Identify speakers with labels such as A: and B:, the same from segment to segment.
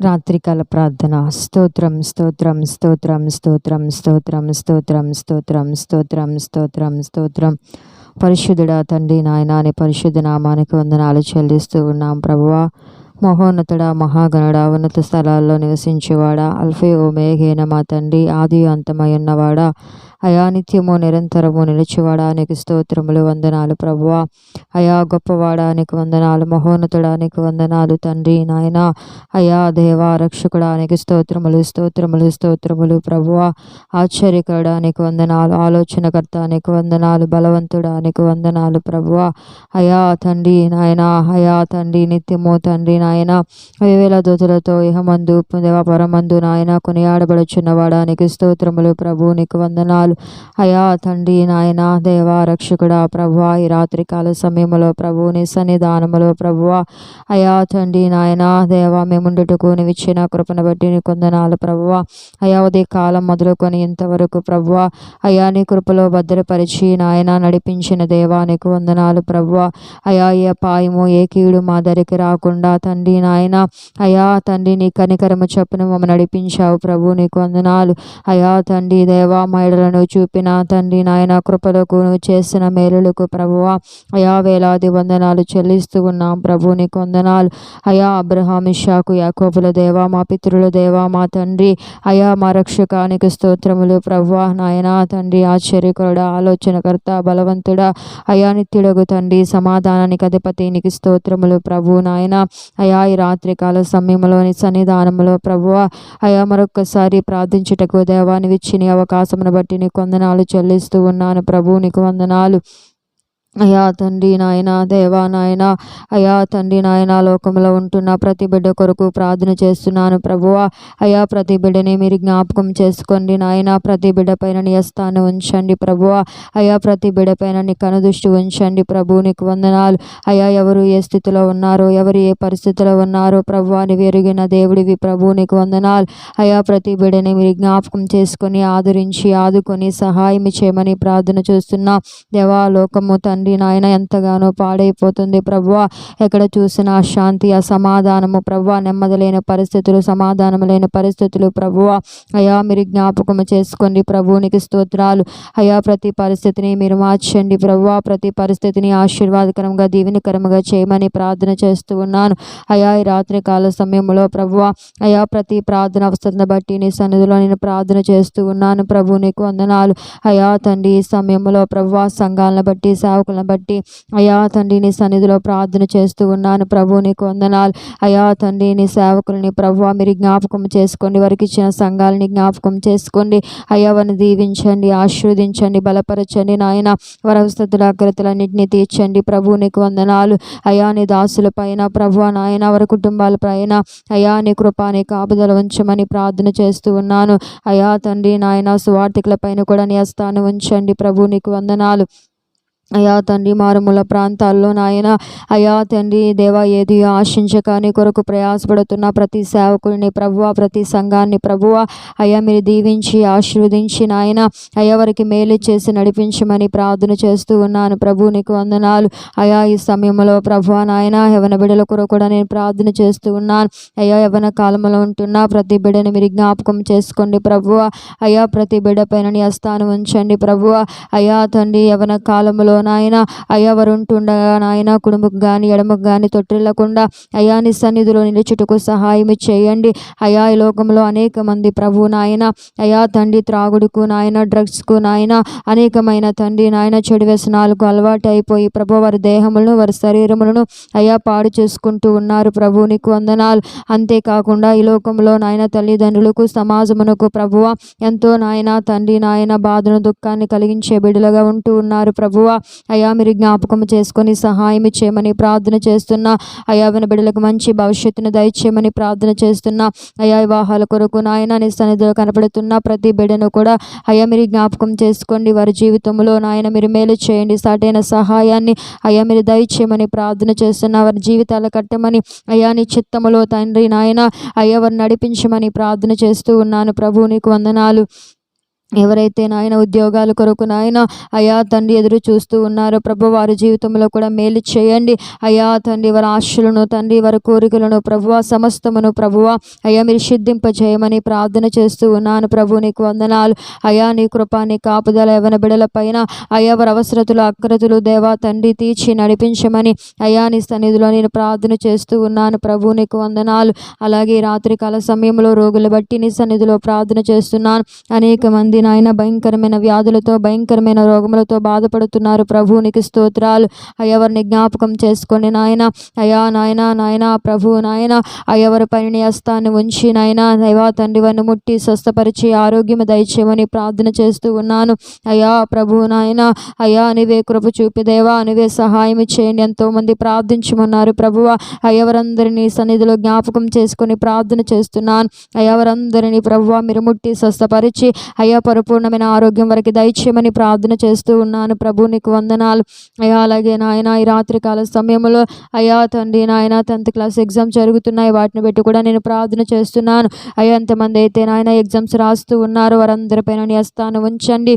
A: రాత్రికాల ప్రార్థన. స్తోత్రం స్తోత్రం స్తోత్రం స్తోత్రం స్తోత్రం స్తోత్రం స్తోత్రం స్తోత్రం స్తోత్రం స్తోత్రం. పరిశుద్ధుడా తండ్రి నాయన అనే పరిశుద్ధ నామానికి వందనాలు చెల్లిస్తూ ఉన్నాం ప్రభువా. మహోన్నతుడ మహాగణుడ ఉన్నత స్థలాల్లో నివసించేవాడా అల్ఫే ఓమేఘేన మా తండ్రి ఆది అంతమై ఉన్నవాడా అయా నిత్యము నిరంతరము నిలిచివాడా నీకు స్తోత్రములు వందనాలు ప్రభువా. అయా గొప్పవాడా నీకు వందనాలు మహోన్నతుడా నీకు వందనాలు తండ్రి నాయన. అయా దేవా రక్షకుడా నీకు స్తోత్రములు స్తోత్రములు స్తోత్రములు ప్రభువా. ఆశ్చర్యకరుడా నీకు వందనాలు ఆలోచనకర్త నీకు వందనాలు బలవంతుడా నీకు వందనాలు ప్రభువా. అయా తండ్రి నాయన అయా తండ్రి నిత్యము తండ్రి నాయన. వేవేల దోతులతో ఇహమందు దేవా పరమందు నాయన కొనియాడబడుచున్నవాడానికి స్తోత్రములు. ప్రభు నీకు వందనాలు. అయా తండ్రి నాయన దేవా రక్షకుడా ప్రభు ఈ రాత్రికాల సమయంలో ప్రభు నీ సన్నిధానములో ప్రభు అయా తండ్రి నాయన దేవా మేముండుటకు నీవిచ్చిన కృపను బట్టి నీ కొందనాలు ప్రభువా. అయా ఉదయ కాలం మొదలుకొని ఇంతవరకు ప్రభువ. అయా నీ కృపలో భద్రపరిచి నాయన నడిపించిన దేవా నీకు వందనాలు ప్రభువా. అయా ఏ పాయము ఏ కీడు మా దరికి రాకుండా తండ్రి నాయన. అయా తండ్రి నీ కనికరము చొప్పున మమ్మల్ని నడిపించావు ప్రభు నీకు వందనాలు. అయా తండ్రి దేవా మహిళలను చూపిన తండ్రి నాయన కృపలకు నువ్వు చేసిన మేలులకు ప్రభువా. అయా వేలాది వందనాలు చెల్లిస్తూ ఉన్నాం ప్రభు నీకు వందనాలు. అయా అబ్రహాం ఇషాకు యాకోబుల దేవా మా పితృల దేవా మా తండ్రి. అయా మా రక్షకానికి స్తోత్రములు ప్రభువా. నాయన తండ్రి ఆశ్చర్యకరుడ ఆలోచనకర్త బలవంతుడా. అయా నిత్యుడగు తండ్రి సమాధానానికి అధిపతి నీకు స్తోత్రములు ప్రభు నాయన. అయా ఈ రాత్రికాల సమయంలోని సన్నిధానంలో ప్రభువ అయా మరొక్కసారి ప్రార్థించుటకు దేవాన్ని ఇచ్చిన అవకాశమును బట్టి నీకు వందనాలు చెల్లిస్తూ ఉన్నాను. ప్రభు నీకు వందనాలు. అయా తండ్రి నాయన దేవా నాయన అయా తండ్రి నాయన లోకంలో ఉంటున్న ప్రతి బిడ్డ కొరకు ప్రార్థన చేస్తున్నాను ప్రభువా. అయా ప్రతి బిడ్డని మీరు జ్ఞాపకం చేసుకోండి నాయన ప్రతి బిడ్డ పైన నీ ఉంచండి ప్రభువా. అయా ప్రతి బిడ్డ పైన నీ కనుదృష్టి ఉంచండి ప్రభు నీకు వందనాలు. అయా ఎవరు ఏ స్థితిలో ఉన్నారో ఎవరు ఏ పరిస్థితిలో ఉన్నారో ప్రభు అని వెరిగిన దేవుడివి ప్రభు నీకు వందనాలు. అయా ప్రతి బిడ్డని మీరు జ్ఞాపకం చేసుకొని ఆదరించి ఆదుకొని సహాయం చేయమని ప్రార్థన చేస్తున్నా. దేవా లోకము తండ్రి నాయన ఎంతగానో పాడైపోతుంది ప్రభువ. ఎక్కడ చూసినా శాంతి అసమాధానము ప్రభువ. నెమ్మది లేని పరిస్థితులు సమాధానం లేని పరిస్థితులు ప్రభువ. అయా మీరు జ్ఞాపకము చేసుకోండి ప్రభువునికి స్తోత్రాలు. అయా ప్రతి పరిస్థితిని మీరు మార్చండి ప్రభువ. ప్రతి పరిస్థితిని ఆశీర్వాదకరంగా దీవెనకరంగా చేయమని ప్రార్థన చేస్తూ ఉన్నాను. అయా ఈ రాత్రి కాల సమయంలో ప్రభువ అయా ప్రతి ప్రార్థన అవసరం బట్టి నీ సన్నిధిలో నేను ప్రార్థన చేస్తూ ఉన్నాను. ప్రభు నీకు వందనాలు. అయా తండ్రి ఈ సమయంలో ప్రభువ సంఘాలను బట్టి సేవకులను బట్టి అయా తండ్రి నీ సన్నిధిలో ప్రార్థన చేస్తూ ఉన్నాను. ప్రభు నీకు వందనాలు. అయా తండ్రి నీ సేవకులని ప్రభు మీరు జ్ఞాపకం చేసుకోండి. వారికి ఇచ్చిన సంఘాలని జ్ఞాపకం చేసుకోండి. అయా వారిని దీవించండి ఆశీర్వదించండి బలపరచండి. నాయన వారి అవస్థతుల అగ్రతలన్నింటినీ తీర్చండి. ప్రభు నీకు వందనాలు. అయా నీ దాసుల పైన ప్రభు నాయన వారి కుటుంబాల పైన అయా నీ కృప నీ కాపుదల ఉంచమని ప్రార్థన చేస్తూ ఉన్నాను. అయా తండ్రి నాయన సువార్థికుల పైన కూడా నీ ఉంచండి. ప్రభు నీకు వందనాలు. అయా తండ్రి మారుమూల ప్రాంతాల్లో నాయన అయా తండ్రి దేవా ఏది ఆశించక నీ కొరకు ప్రయాసపడుతున్న ప్రతి సేవకుడిని ప్రభువ ప్రతి సంఘాన్ని ప్రభువ అయా మీరు దీవించి ఆశీర్వదించి నాయన అయ్యా వారికి మేలు చేసి నడిపించమని ప్రార్థన చేస్తూ ఉన్నాను. ప్రభు నీకు వందనాలు. అయా ఈ సమయంలో ప్రభు నాయన యవన బిడ్డల కొరకు కూడా నేను ప్రార్థన చేస్తూ ఉన్నాను. అయ్యా యవన కాలంలో ఉంటున్న ప్రతి బిడ్డని మీరు జ్ఞాపకం చేసుకోండి ప్రభువ. అయా ప్రతి బిడ్డ పైన నీ అస్థానం ఉంచండి ప్రభువ. అయా తండ్రి యవన కాలంలో నాయన అయ్యా వరుంటుండగా నాయన కుడుముకు కానీ ఎడమకు కానీ తొట్టిల్లకుండా అయా నీ సన్నిధిలో నిలుచుటకు సహాయం చేయండి. అయా ఈ లోకంలో అనేక మంది ప్రభు నాయన అయా తండ్రి త్రాగుడుకు నాయన డ్రగ్స్కు నాయన అనేకమైన తండ్రి నాయన చెడు వ్యసనాలకు అలవాటు అయిపోయి ప్రభు వారి దేహములను వారి శరీరములను అయా పాడు చేసుకుంటూ ఉన్నారు ప్రభు నీకు వందనాలు. అంతేకాకుండా ఈ లోకంలో నాయన తల్లిదండ్రులకు సమాజమునకు ప్రభువ ఎంతో నాయన తండ్రి నాయన బాధను దుఃఖాన్ని కలిగించే బిడులుగా ఉంటూ ఉన్నారు ప్రభువ. అయ్యా మీరు జ్ఞాపకం చేసుకొని సహాయం చేయమని ప్రార్థన చేస్తున్నా. అయ్యా బిడ్డలకు మంచి భవిష్యత్తును దయచేయమని ప్రార్థన చేస్తున్నా. అయ్యా వివాహాల కొరకు నాయన నీ సన్నిధిలో కనపడుతున్న ప్రతి బిడ్డను కూడా అయ్యా మీరు జ్ఞాపకం చేసుకోండి. వారి జీవితంలో నాయన మీరు మేలు చేయండి. సాటైన సహాయాన్ని అయ్యా మీరు దయచేయమని ప్రార్థన చేస్తున్న. వారి జీవితాలు కట్టమని అయ్యా నీ చిత్తములో తండ్రి నాయన అయ్యా వారిని నడిపించమని ప్రార్థన చేస్తూ ఉన్నాను. ప్రభు నీకు వందనాలు. ఎవరైతే నాయన ఉద్యోగాల కొరకు నాయన అయా తండ్రి ఎదురు చూస్తూ ఉన్నారో ప్రభు వారి జీవితంలో కూడా మేలు చేయండి. అయా తండ్రి వారి ఆశలను తండ్రి వారి కోరికలను ప్రభువ సమస్తమును ప్రభువ అయా మీరు సిద్ధింపజేయమని ప్రార్థన చేస్తూ ఉన్నాను ప్రభు నీకు వందనాలు. అయా నీ కృప నీ కాపుదల యవన బిడల పైన అయా వారి అవసరతులు అక్రతులు దేవా తండ్రి తీర్చి నడిపించమని అయా నీ సన్నిధిలో నేను ప్రార్థన చేస్తూ ఉన్నాను ప్రభు నీకు వందనాలు. అలాగే రాత్రికాల సమయంలో రోగులు బట్టి నీ సన్నిధిలో ప్రార్థన చేస్తున్నాను. అనేక మంది నాయన. భయంకరమైన వ్యాధులతో భయంకరమైన రోగములతో బాధపడుతున్నారు. ప్రభు నీకు స్తోత్రాలు అయ్యవరిని జ్ఞాపకం చేసుకొని నాయన. అయా నాయన నాయన ప్రభు నాయన. అయ్యవరి పనిని హస్తాన్ని ఉంచి నాయన. దైవా తండ్రి వారిని ముట్టి స్వస్థపరిచి ఆరోగ్యం దయచేయమని ప్రార్థన చేస్తూ ఉన్నాను. అయా ప్రభు నాయన. అయా నీవే కృప చూపి దేవా. నీవే సహాయం చేయండి. ఎంతోమంది ప్రార్థించమన్నారు ప్రభువ. అయ్యవరందరినీ సన్నిధిలో జ్ఞాపకం చేసుకొని ప్రార్థన చేస్తున్నాను. అయ్యవరందరినీ ప్రభువ మీరు ముట్టి స్వస్థపరిచి. అయ్యా పరిపూర్ణమైన ఆరోగ్యం వరకు దయచేయమని ప్రార్థన చేస్తూ ఉన్నాను. ప్రభు నీకు వందనాలు. అయ్యా అలాగే నాయన ఈ రాత్రికాల సమయంలో అయ్యా తండ్రి నాయన టెన్త్ క్లాస్ ఎగ్జామ్స్ జరుగుతున్నాయి. వాటిని పెట్టి కూడా నేను ప్రార్థన చేస్తున్నాను. అయ్యా ఎంతమంది అయితే నాయన ఎగ్జామ్స్ రాస్తూ ఉన్నారు వారందరిపైన నీ అస్థానం ఉంచండి.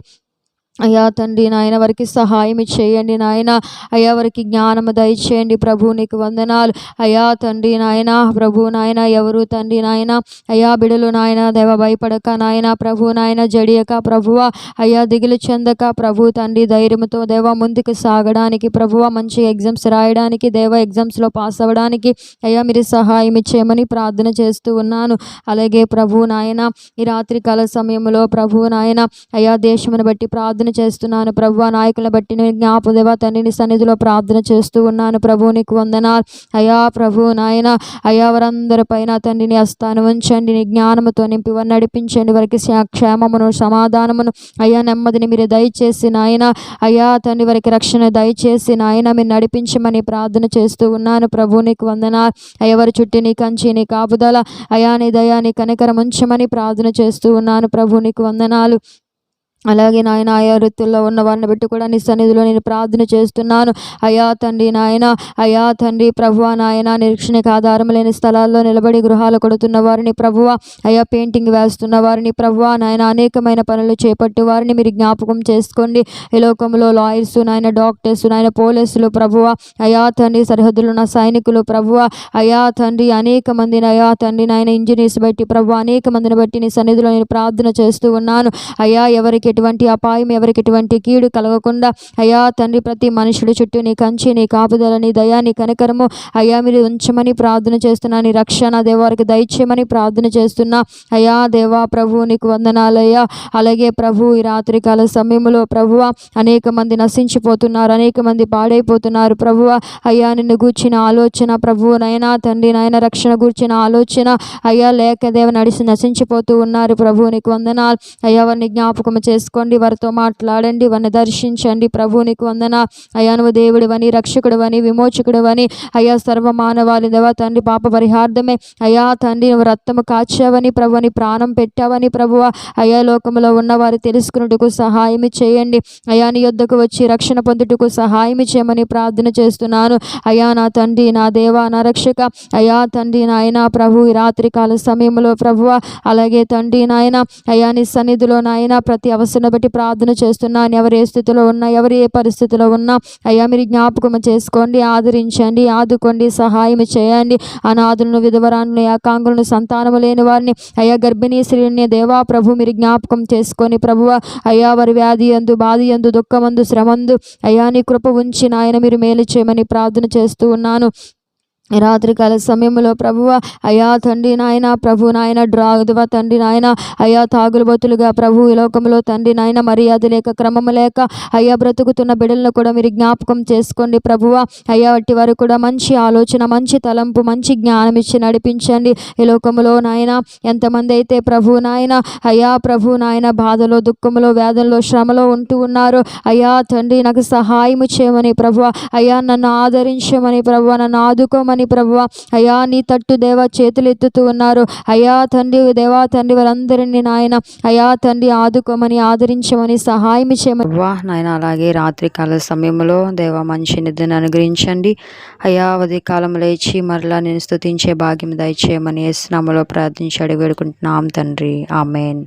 A: అయ్యా తండ్రి నాయన వారికి సహాయం చేయండి. నాయన అయ్యా వారికి జ్ఞానము దయచేయండి. ప్రభు నీకు వందనాలు. అయ్యా తండ్రి నాయన ప్రభు నాయన ఎవరు తండ్రి నాయన? అయ్యా బిడలు నాయన దేవ భయపడక. నాయన ప్రభు నాయన జడియక. ప్రభువ అయ్యా దిగులు చెందక. ప్రభు తండ్రి ధైర్యంతో దేవ ముందుకు సాగడానికి ప్రభువ మంచి ఎగ్జామ్స్ రాయడానికి దేవ ఎగ్జామ్స్లో పాస్ అవ్వడానికి అయ్యా మీరు సహాయం ఇచ్చేయమని ప్రార్థన చేస్తూ ఉన్నాను. అలాగే ప్రభు నాయన ఈ రాత్రికాల సమయంలో ప్రభు నాయన అయ్యా దేశమును బట్టి ప్రార్థన ప్రార్థన చేస్తున్నాను. ప్రభు నాయకులను బట్టి నేను జ్ఞాపదేవ తండ్రిని సన్నిధిలో ప్రార్థన చేస్తూ ఉన్నాను. ప్రభు నీకు వందనాలు. అయా ప్రభు నాయన అయా వారందరి పైన తండ్రిని హస్తాను ఉంచండి. నీ జ్ఞానముతో నింపి వారిని నడిపించండి. వారికి క్షేమమును సమాధానమును అయ్యా నెమ్మదిని మీరు దయచేసి నాయన అయ్యా తండ్రి వారికి రక్షణ దయచేసి నాయన మీరు నడిపించమని ప్రార్థన చేస్తూ ఉన్నాను. ప్రభు నీకు వందనాలు. అయ్యవారి చుట్టూ నీ కంచి నీ కాపుదల అయా నీ దయా నీ కనికరం ఉంచమని ప్రార్థన చేస్తూ ఉన్నాను. ప్రభు నీకు వందనాలు. అలాగే నాయన ఆయా వృత్తుల్లో ఉన్న వారిని బట్టి కూడా నీ సన్నిధిలో నేను ప్రార్థన చేస్తున్నాను. అయా తండ్రి నాయన అయా తండ్రి ప్రభువ నాయన నిరీక్షణకు ఆధారం లేని స్థలాల్లో నిలబడి గృహాలు కొడుతున్న వారిని ప్రభువ అయా పెయింటింగ్ వేస్తున్న వారిని ప్రభువ నాయన అనేకమైన పనులు చేపట్టు వారిని మీరు జ్ఞాపకం చేసుకోండి. ఈ లోకంలో లాయర్స్ నాయన డాక్టర్స్ నాయన పోలీసులు ప్రభువ అయా తండ్రి సరిహద్దులు ఉన్న సైనికులు ప్రభువ అయా తండ్రి అనేక మందిని అయా తండ్రి నాయన ఇంజనీర్స్ బట్టి ప్రభు అనేక మందిని బట్టి నీ సన్నిధిలో నేను ప్రార్థన చేస్తూ ఉన్నాను. అయ్యా ఎవరికి ఎటువంటి అపాయం ఎవరికి ఎటువంటి కీడు కలగకుండా అయ్యా తండ్రి ప్రతి మనుషుల చుట్టూ నీ కంచి నీ కాపుదల నీ దయా నీ కనకరము అయ్యా మీరు ఉంచమని ప్రార్థన చేస్తున్నా. నీ రక్షణ దేవారికి దయచేయమని ప్రార్థన చేస్తున్నా. అయ్యా దేవా ప్రభు నీకు వందనాలయ్యా. అలాగే ప్రభు ఈ రాత్రికాల సమయంలో ప్రభువ అనేక మంది నశించిపోతున్నారు అనేక మంది పాడైపోతున్నారు. ప్రభువ అయ్యా నిన్ను గూర్చిన ఆలోచన ప్రభు నైనా తండ్రి నాయన రక్షణ గూర్చిన ఆలోచన అయ్యా లేక దేవ నడిచి నశించిపోతూ ఉన్నారు. ప్రభు నీకు వందనాలు. అయ్యా వారిని జ్ఞాపకం చేసుకోండి వారితో మాట్లాడండి వారిని దర్శించండి. ప్రభు నీకు వందన. అయ్యా నువ్వు దేవుడివని విమోచకుడు అని అయ్యా సర్వ మానవాళి దేవ తండ్రి పాప పరిహార్థమే. అయ్యా తండ్రి నువ్వు రక్తము కాచావని ప్రభుని ప్రాణం పెట్టావని ప్రభువ. అయ్యా లోకంలో ఉన్నవారు తెలుసుకున్నట్టుకు సహాయం చేయండి. అయ్యా నీ యొద్దకు వచ్చి రక్షణ పొందుటకు సహాయం చేయమని ప్రార్థన చేస్తున్నాను. అయ్యా నా తండ్రి నా దేవ నా రక్షక. అయ్యా తండ్రి నాయన ప్రభు ఈ రాత్రికాల సమయంలో ప్రభువ. అలాగే తండ్రి నాయన. అయ్యా నీ సన్నిధిలో నాయన ప్రతి అవసరం బట్టి ప్రార్థన చేస్తున్నాను ఎవరు ఏ స్థితిలో ఉన్నా ఎవరు ఏ పరిస్థితిలో ఉన్నా అయ్యా మీరు జ్ఞాపకం చేసుకోండి ఆదరించండి ఆదుకోండి సహాయం చేయండి. అనాథులను విధవరాలను ఏకాంగులను సంతానము లేని వారిని అయ్యా గర్భిణీ స్త్రీని దేవా ప్రభు మీరు జ్ఞాపకం చేసుకొని ప్రభువ అయ్యా వారి వ్యాధి ఎందు బాధి ఎందు దుఃఖమందు శ్రమందు అయ్యా నీ కృప ఉంచి నాయన మీరు మేలు చేయమని ప్రార్థన చేస్తూ ఉన్నాను. రాత్రికాల సమయంలో ప్రభువ అయా తండ్రి నాయన ప్రభు నాయన డ్రాగువ తండ్రి నాయన అయా తాగులుబతులుగా ప్రభు ఈ లోకంలో తండ్రి నాయన మర్యాద లేక క్రమము లేక అయ్యా బ్రతుకుతున్న బిడ్డలను కూడా మీరు జ్ఞాపకం చేసుకోండి ప్రభువ. అయ్యా వట్టి వారు కూడా మంచి ఆలోచన మంచి తలంపు మంచి జ్ఞానం ఇచ్చి నడిపించండి. ఈ లోకంలో నాయన ఎంతమంది అయితే ప్రభు నాయన అయ్యా ప్రభు నాయన బాధలో దుఃఖంలో వేదనలో శ్రమలో ఉంటూ ఉన్నారు అయ్యా తండ్రి నాకు సహాయం చేయమని ప్రభు అయ్యా నన్ను ఆదరించమని ప్రభు నన్ను ఆదుకోమని ప్రభువ. అయ్యా నీ తట్టు దేవా చేతులు ఎత్తుతూ ఉన్నారు. అయ్యా తండ్రి దేవా తండ్రి వారందరినీ నాయన అయ్యా తండ్రి ఆదుకోమని ఆదరించమని సహాయం చేయమని
B: వా నాయన అలాగే రాత్రికాల సమయంలో దేవ మంచి నిద్రను అనుగ్రహించండి. అయా ఉదయ కాలం లేచి మరలా నేను స్తుతించే భాగ్యం దయచేయమని స్నామలో ప్రార్థించి అడిగి వేడుకుంటున్నాం తండ్రి. ఆమెన్.